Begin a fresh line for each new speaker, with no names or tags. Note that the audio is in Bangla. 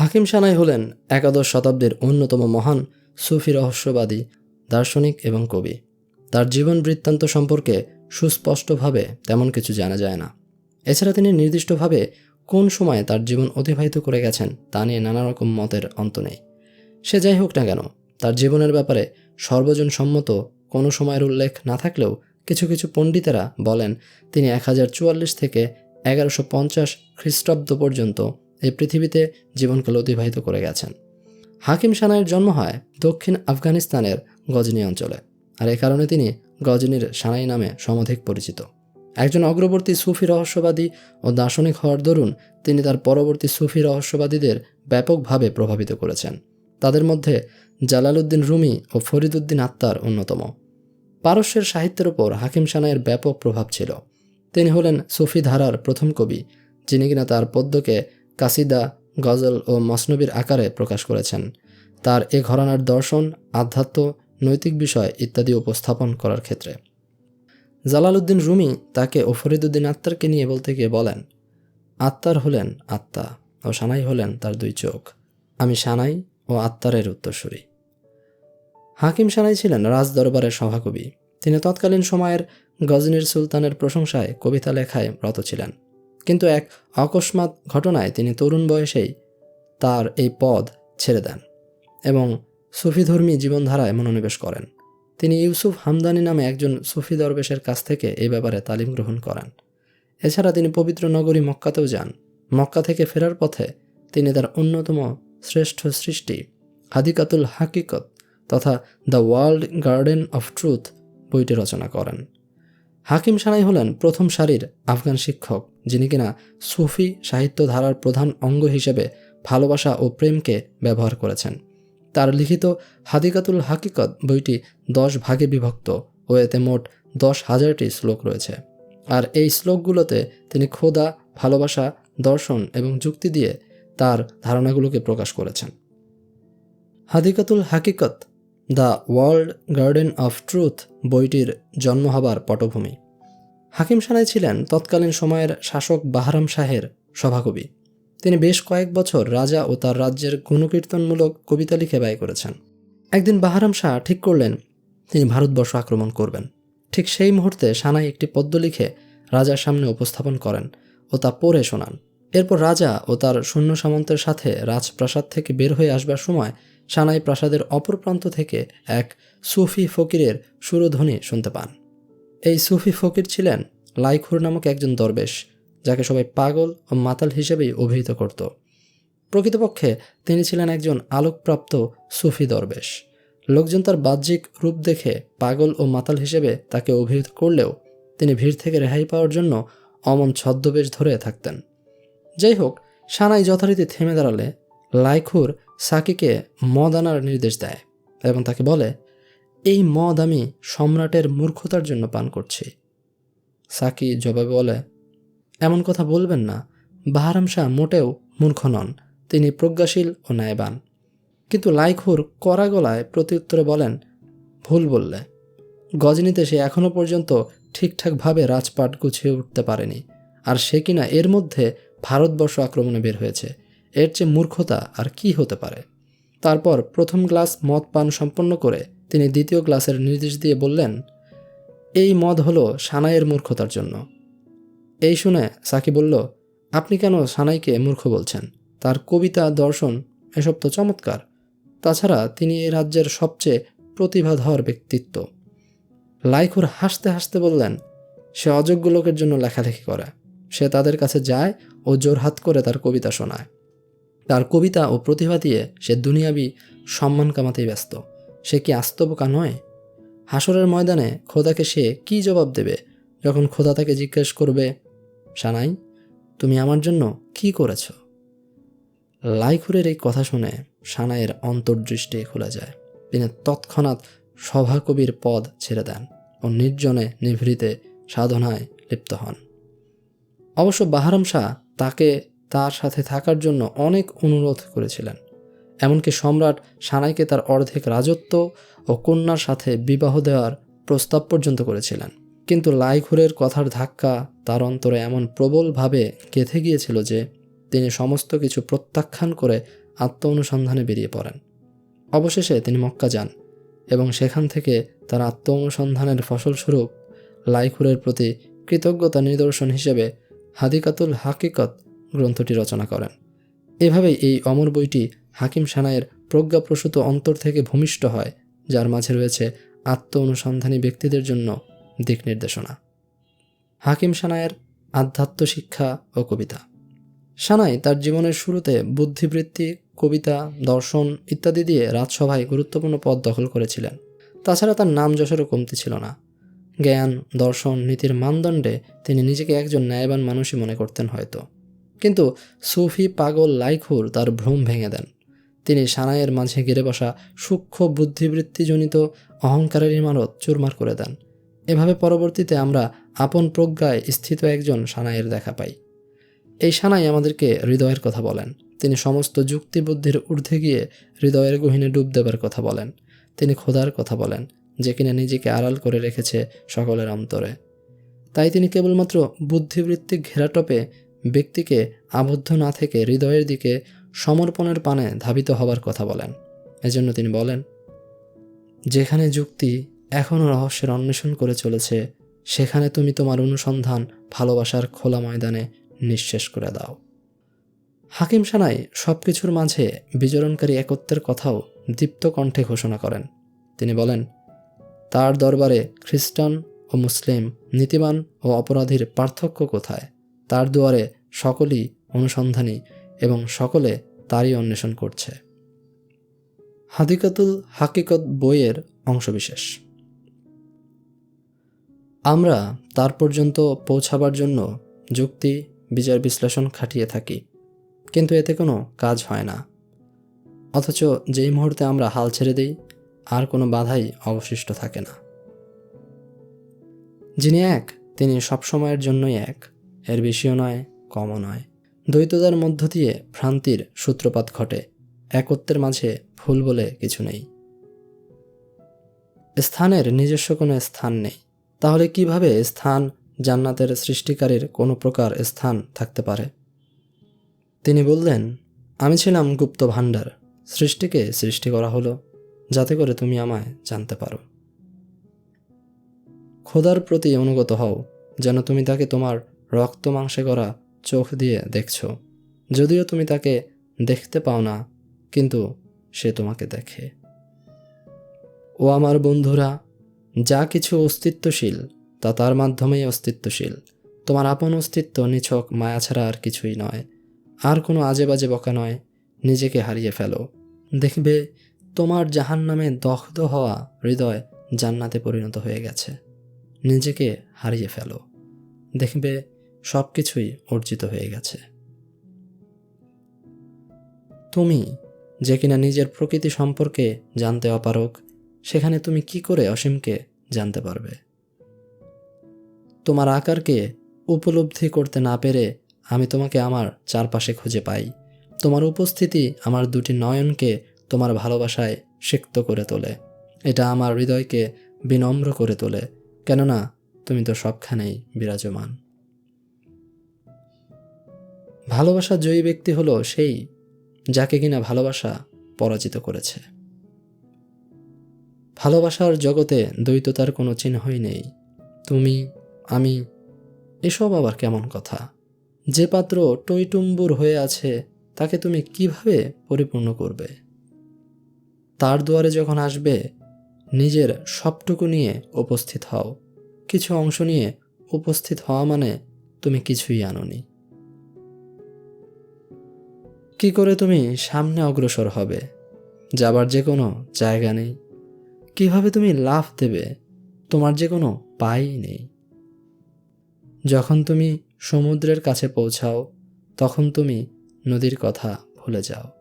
হাকিম সানাই হলেন একাদশ শতাব্দীর অন্যতম মহান সুফি রহস্যবাদী, দার্শনিক এবং কবি। তার জীবন বৃত্তান্ত সম্পর্কে সুস্পষ্টভাবে তেমন কিছু জানা যায় না। এছাড়া তিনি নির্দিষ্টভাবে কোন সময়ে তার জীবন অতিবাহিত করে গেছেন তা নিয়ে নানা রকম মতের অন্ত নেই। সে যাই হোক না কেন, তার জীবনের ব্যাপারে সর্বজন সম্মত কোনো সময়ের উল্লেখ না থাকলেও কিছু কিছু পণ্ডিতেরা বলেন, তিনি এক হাজার চুয়াল্লিশ থেকে এগারোশো পঞ্চাশ খ্রিস্টাব্দ পর্যন্ত এই পৃথিবীতে জীবনকাল অতিবাহিত করে গেছেন। হাকিম সানাইয়ের জন্ম হয় দক্ষিণ আফগানিস্তানের গজনি অঞ্চলে, আর এ কারণে তিনি গজনির সানাই নামে সমধিক পরিচিত। একজন অগ্রবর্তী সুফি রহস্যবাদী ও দার্শনিক হওয়ার দরুন তিনি তার পরবর্তী সুফি রহস্যবাদীদের ব্যাপকভাবে প্রভাবিত করেছেন। তাদের মধ্যে জালালউদ্দিন রুমি ও ফরিদুদ্দিন আত্মার অন্যতম। পারস্যের সাহিত্যের ওপর হাকিম সানাইয়ের ব্যাপক প্রভাব ছিল। তিনি হলেন সুফি ধারার প্রথম কবি, যিনি কিনা তার পদ্যকে কাসিদা গজল ও মসনবির আকারে প্রকাশ করেছেন। তার এ ঘরানার দর্শন, আধ্যাত্ম, নৈতিক বিষয় ইত্যাদি উপস্থাপন করার ক্ষেত্রে। জালালউদ্দিন রুমি তাকে ও ফরিদুদ্দিন আত্মারকে নিয়ে বলতে গিয়ে বলেন আত্মার হলেন আত্মা ও সানাই হলেন তার দুই চোখ। আমি সানাই ও আত্মারের উত্তরসূরি। হাকিম সানাই ছিলেন রাজদরবারের সভাকবি। তিনি তৎকালীন সময়ের গজনির সুলতানের প্রশংসায় কবিতা লেখায় রত ছিলেন। কিন্তু এক অকস্মাৎ ঘটনায় তিনি তরুণ বয়সেই তার এই পদ ছেড়ে দেন এবং সুফিধর্মী জীবনধারায় মনোনিবেশ করেন। তিনি ইউসুফ হামদানি নামে একজন সুফি দরবেশের কাছ থেকে এই ব্যাপারে তালিম গ্রহণ করেন। এছাড়া তিনি পবিত্র নগরী মক্কাতেও যান। মক্কা থেকে ফেরার পথে তিনি তার অন্যতম শ্রেষ্ঠ সৃষ্টি হাদিকাতুল হাকিকত তথা the world garden of truth বইটি রচনা করেন। হাকিম সানাই হলেন প্রথম সারির আফগান শিক্ষক। যিনি কিনা সুফি সাহিত্য ধারার প্রধান অঙ্গ হিসেবে ভালোবাসা ও প্রেমকে ব্যবহার করেছেন। তার লিখিত হাদিকাতুল হাকিকত বইটি দশ ভাগে বিভক্ত ও এতে মোট দশ হাজারটি শ্লোক রয়েছে। আর এই শ্লোকগুলোতে তিনি খোদা, ভালোবাসা, দর্শন এবং যুক্তি দিয়ে তার ধারণাগুলোকে প্রকাশ করেছেন। হাদিকাতুল হাকিকত, the world garden of truth বইটির জন্ম হবার পটভূমি। হাকিম সানাই ছিলেন তৎকালীন সময়ের শাসক বাহারাম শাহের সভাকবি। তিনি বেশ কয়েক বছর রাজা ও তার রাজ্যের গুণকীর্তনমূলক কবিতা লিখে ব্যয় করেছেন। একদিন বাহারাম শাহ ঠিক করলেন, তিনি ভারতবর্ষ আক্রমণ করবেন। ঠিক সেই মুহূর্তে সানাই একটি পদ্য লিখে রাজার সামনে উপস্থাপন করেন ও তা পড়ে শোনান। এরপর রাজা ও তার সৈন্য সামন্তের সাথে রাজপ্রাসাদ থেকে বের হয়ে আসবার সময় সানাই প্রাসাদের অপর প্রান্ত থেকে এক সুফি ফকিরের সুরধ্বনি শুনতে পান। এই সুফি ফকির ছিলেন লাইখুর নামক একজন দরবেশ, যাকে সবাই পাগল ও মাতাল হিসেবেই অভিহিত করত। প্রকৃতপক্ষে তিনি ছিলেন একজন আলোকপ্রাপ্ত সুফি দরবেশ। লোকজন তার বাহ্যিক রূপ দেখে পাগল ও মাতাল হিসেবে তাকে অভিহিত করলেও তিনি ভিড় থেকে রেহাই পাওয়ার জন্য অমন ছদ্মবেশ ধরে থাকতেন। যাই হোক, সানাই যথারীতি থেমে দাঁড়ালে লাইখুর সাকিকে মদ আনার নির্দেশ দেয় এবং তাকে বলে এই মদ আমি সম্রাটের মূর্খতার জন্য পান করছি। সাকি জবাবে বলে, এমন কথা বলবেন না। বাহারাম শাহ মোটেও মূর্খ নন। তিনি প্রজ্ঞাশীল ও ন্যায়বান। কিন্তু লাইখুর কড়া গলায় প্রত্যুত্তরে বলেন, ভুল বললে। গজনীতে সে এখনও পর্যন্ত ঠিকঠাকভাবে রাজপাট গুছিয়ে উঠতে পারেনি। আর সে কিনা এর মধ্যে ভারতবর্ষ আক্রমণে বের হয়েছে। এর চেয়ে মূর্খতা আর কি হতে পারে? তারপর প্রথম গ্লাস মদ পান সম্পন্ন করে তিনি দ্বিতীয় গ্লাসের নির্দেশ দিয়ে বললেন, এই মদ হলো সানাইয়ের মূর্খতার জন্য। এই শুনে সাকি বলল, আপনি কেন সানাইকে মূর্খ বলছেন? তার কবিতা, দর্শন, এসব তো চমৎকার। তাছাড়া তিনি এই রাজ্যের সবচেয়ে প্রতিভাধর ব্যক্তিত্ব। লাইখুর হাসতে হাসতে বললেন, সে অযোগ্য লোকের জন্য লেখালেখি করে। সে তাদের কাছে যায় ও জোরহাত করে তার কবিতা শোনায়। তার কবিতা ও প্রতিভা দিয়ে সে দুনিয়াবি সম্মান কামাতেই ব্যস্ত। সে কি আস্তবোকা নয়? হাসরের ময়দানে খোদাকে সে কি জবাব দেবে যখন খোদা তাকে জিজ্ঞেস করবে, সানাই, তুমি আমার জন্য কি করেছ? লাইখুরের এই কথা শুনে সানাইয়ের অন্তর্দৃষ্টি খুলে যায়। তিনি তৎক্ষণাৎ সভাকবির পদ ছেড়ে দেন ও নির্জনে নিভৃতে সাধনায় লিপ্ত হন। অবশ্য বাহারাম শাহ তাকে তার সাথে থাকার জন্য অনেক অনুরোধ করেছিলেন। এমনকি সম্রাট সানাইকে তার অর্ধেক রাজত্ব ও কন্যার সাথে বিবাহ দেওয়ার প্রস্তাব পর্যন্ত করেছিলেন। কিন্তু লাইঘুরের কথার ধাক্কা তার অন্তরে এমন প্রবলভাবে গেঁথে গিয়েছিল যে তিনি সমস্ত কিছু প্রত্যাখ্যান করে আত্ম অনুসন্ধানে বেরিয়ে পড়েন। অবশেষে তিনি মক্কা যান এবং সেখান থেকে তার আত্ম অনুসন্ধানের ফসলস্বরূপ লাইখুরের প্রতি কৃতজ্ঞতা নিদর্শন হিসেবে হাদিকাতুল হাকিকত গ্রন্থটি রচনা করেন। এভাবেই এই অমর বইটি হাকিম সানায়ের প্রজ্ঞাপ্রসূত অন্তর থেকে ভূমিষ্ঠ হয়, যার মাঝে রয়েছে আত্ম অনুসন্ধানী ব্যক্তিদের জন্য দিক নির্দেশনা। হাকিম সানায়ের আধ্যাত্ম শিক্ষা ও কবিতা। সানাই তার জীবনের শুরুতে বুদ্ধিবৃত্তি, কবিতা, দর্শন ইত্যাদি দিয়ে রাজসভায় গুরুত্বপূর্ণ পদ দখল করেছিলেন। তাছাড়া তার নাম যশোরও কমতি ছিল না। জ্ঞান, দর্শন, নীতির মানদণ্ডে তিনি নিজেকে একজন ন্যায়বান মানুষই মনে করতেন হয়তো। কিন্তু সুফি পাগল লাইখুর তার ভ্রম ভেঙে দেন। তিনি সানাইয়ের মাঝে গেড়ে বসা সূক্ষ্ম বুদ্ধিবৃত্তিজনিত অহংকারের ইমারত চুরমার করে দেন। এভাবে পরবর্তীতে আমরা আপন প্রজ্ঞায় স্থিত একজন সানাইয়ের দেখা পাই। এই সানাই আমাদেরকে হৃদয়ের কথা বলেন। তিনি সমস্ত যুক্তিবুদ্ধির ঊর্ধ্বে গিয়ে হৃদয়ের গহীনে ডুব দেবার কথা বলেন। তিনি খোদার কথা বলেন, যে কিনা নিজেকে আড়াল করে রেখেছে সকলের অন্তরে। তাই তিনি কেবলমাত্র বুদ্ধিবৃত্তিক ঘেরাটপে ব্যক্তিকে আবদ্ধ না থেকে হৃদয়ের দিকে সমর্পণের পানে ধাবিত হবার কথা বলেন। এজন্য তিনি বলেন, যেখানে যুক্তি এখনও রহস্যের অন্বেষণ করে চলেছে, সেখানে তুমি তোমার অনুসন্ধান ভালোবাসার খোলা ময়দানে নিঃশেষ করে দাও। হাকিম সানাই সব কিছুর মাঝে বিচরণকারী একত্বের কথাও দীপ্ত কণ্ঠে ঘোষণা করেন। তিনি বলেন, তার দরবারে খ্রিস্টান ও মুসলিম নীতিবান ও অপরাধীর পার্থক্য কোথায়? তার দুয়ারে সকলেই অনুসন্ধানী এবং সকলে তারই অন্বেষণ করছে। হাদিকাতুল হাকিকত বইয়ের অংশবিশেষ। আমরা তার পর্যন্ত পৌঁছাবার জন্য যুক্তি, বিচার, বিশ্লেষণ খাটিয়ে থাকি, কিন্তু এতে কোনো কাজ হয় না। অথচ যেই মুহূর্তে আমরা হাল ছেড়ে দিই, আর কোনো বাধাই অবশিষ্ট থাকে না। যিনি এক, তিনি সবসময়ের জন্যই এক, এর বেশিও নয়, কমও নয়। দ্বৈততার মধ্য দিয়ে ভ্রান্তির সূত্রপাত ঘটে। একত্বের মাঝে ভুল বলে কিছু নেই। স্থানের নিজস্ব কোনো স্থান নেই। তাহলে কীভাবে স্থান জান্নাতের সৃষ্টিকারীর কোনো প্রকার স্থান থাকতে পারে? তিনি বললেন, আমি ছিলাম গুপ্ত ভাণ্ডার। সৃষ্টিকে সৃষ্টি করা হলো, যাতে করে তুমি আমায় জানতে পারো। খোদার প্রতি অনুগত হও, যেন তুমি তাকে তোমার রক্ত মাংসে করা চোখ দিয়ে দেখছ। যদিও তুমি তাকে দেখতে পাও না, কিন্তু সে তোমাকে দেখে। ও আমার বন্ধুরা, যা কিছু অস্তিত্বশীল, তা তার মাধ্যমেই অস্তিত্বশীল। তোমার আপন অস্তিত্ব, নিছক, মায়া ছাড়া আর কিছুই নয়। আর কোনো আজে বাজে বকা নয়, নিজেকে হারিয়ে ফেলো। দেখবে, তোমার জাহান নামে দগ্ধ হওয়া হৃদয় জান্নাতে পরিণত হয়ে গেছে। নিজেকে হারিয়ে ফেলো। দেখবে সব কিছুই অর্জিত হয়ে গেছে। তুমি, যে কিনা নিজের প্রকৃতি সম্পর্কে জানতে অপারক সেখানে তুমি কি করে অসীমকে জানতে পারবে? তোমার আকারকে উপলব্ধি করতে না পেরে আমি তোমাকে আমার চারপাশে খুঁজে পাই। তোমার উপস্থিতি আমার দুটি নয়নকে তোমার ভালোবাসায় সিক্ত করে তোলে। এটা আমার হৃদয়কে বিনম্র করে তোলে। কেননা, তুমি তো সবখানেই বিরাজমান। ভালোবাসা জয়ী ব্যক্তি হলো সেই যাকে কিনা ভালোবাসা পরাজিত করেছে। ভালোবাসার জগতে দ্বৈততার কোনো চিহ্নই নেই। তুমি, আমি, এসব আবার কেমন কথা? যে পাত্র টইটুম্বুর হয়ে আছে, তাকে তুমি কীভাবে পরিপূর্ণ করবে? তার দুয়ারে যখন আসবে, নিজের সবটুকু নিয়ে উপস্থিত হও। কিছু অংশ নিয়ে উপস্থিত হওয়া মানে তুমি কিছুই আনোনি। কি করে তুমি সামনে অগ্রসর হবে? যাবার যে কোনো জায়গা নেই। কীভাবে তুমি লাভ দেবে? তোমার যে কোনো পাই নেই। যখন তুমি সমুদ্রের কাছে পৌঁছাও, তখন তুমি নদীর কথা ভুলে যাও।